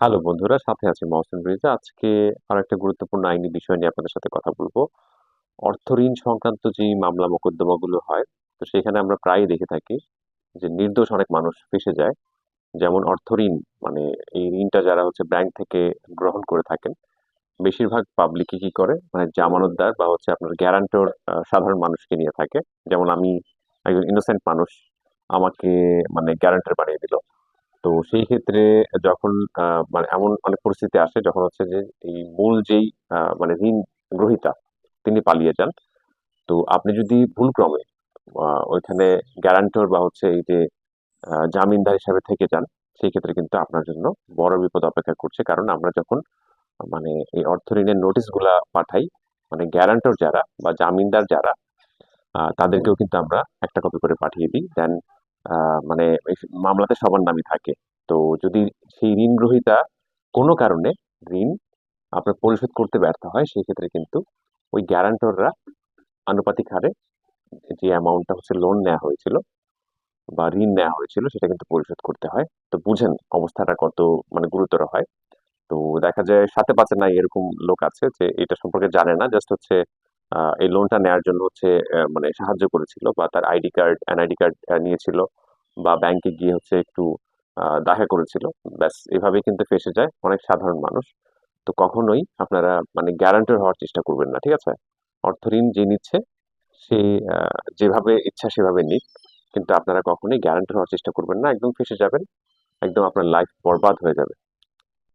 Hello বন্ধুরা, সাথে আছি মহসিন রেজা। আজকে আরেকটা গুরুত্বপূর্ণ আইনি বিষয় নিয়ে আপনাদের সাথে কথা বলব। অর্থঋণ সংক্রান্ত যেই মামলা মোকদ্দমাগুলো হয়, তো সেখানে আমরা প্রায়ই দেখে থাকি যে নির্দোষ অনেক মানুষ ফেসে যায়। যেমন অর্থঋণ মানে এই ঋণটা যারা হচ্ছে ব্যাংক থেকে গ্রহণ করে থাকেন, বেশিরভাগ পাবলিকই কি করে মানে জামানতদার বা হচ্ছে আপনার গ্যারান্টর সাধারণ মানুষকে নিয়ে থাকে। যেমন আমি একজন ইনোসেন্ট মানুষ, আমাকে মানে গ্যারান্টর বানিয়ে দিল। তো সেই ক্ষেত্রে যখন মানে এমন অনেক পরিস্থিতি আসে যখন হচ্ছে যে এই মূল যেই মানে ঋণ গ্রহীতা তিনি পালিয়ে যান। তো আপনি যদি ভুলক্রমে ওইখানে গ্যারান্টর বা হচ্ছে এই যে জামিনদার হিসাবে থেকে যান, সেই ক্ষেত্রে কিন্তু আপনার জন্য বড় বিপদ অপেক্ষা করছে। কারণ আমরা যখন মানে এই অর্থ ঋণের নোটিশগুলা পাঠাই, মানে গ্যারান্টর যারা বা জামিনদার যারা তাদেরকেও কিন্তু আমরা একটা কপি করে পাঠিয়ে দিই। দেন মানে মামলাতে সবার নামই থাকে। তো যদি সেই ঋণ গ্রহীতা কোনো কারণে ঋণ আপনার পরিশোধ করতে ব্যর্থ হয়, সেক্ষেত্রে কিন্তু ওই গ্যারান্টররা আনুপাতিক হারে যে অ্যামাউন্টটা হচ্ছে লোন নেওয়া হয়েছিল বা ঋণ নেওয়া হয়েছিল, সেটা কিন্তু পরিশোধ করতে হয়। তো বুঝেন অবস্থাটা কত মানে গুরুতর হয়। তো দেখা যায় সাথে পাঁচে না এরকম লোক আছে যে এটা সম্পর্কে জানে না। জাস্ট হচ্ছে এই লোনটা নেওয়ার জন্য হচ্ছে মানে সাহায্য করেছিল বা তার আইডি কার্ড, এনআইডি কার্ড নিয়েছিল বা ব্যাংকে গিয়ে হচ্ছে একটু দেখা করেছিল। ব্যাস এভাবে কিন্তু ফেঁসে যায় অনেক সাধারণ মানুষ। তো কখনোই আপনারা মানে গ্যারান্টার হওয়ার চেষ্টা করবেন না। ঠিক আছে? অর্থ ঋণ যে নিচ্ছে সে যেভাবে ইচ্ছা সেভাবে নিক। কিন্তু আপনারা কখনোই গ্যারান্টর হওয়ার চেষ্টা করবেন না। একদম ফেঁসে যাবেন। একদম আপনার লাইফ বরবাদ হয়ে যাবে।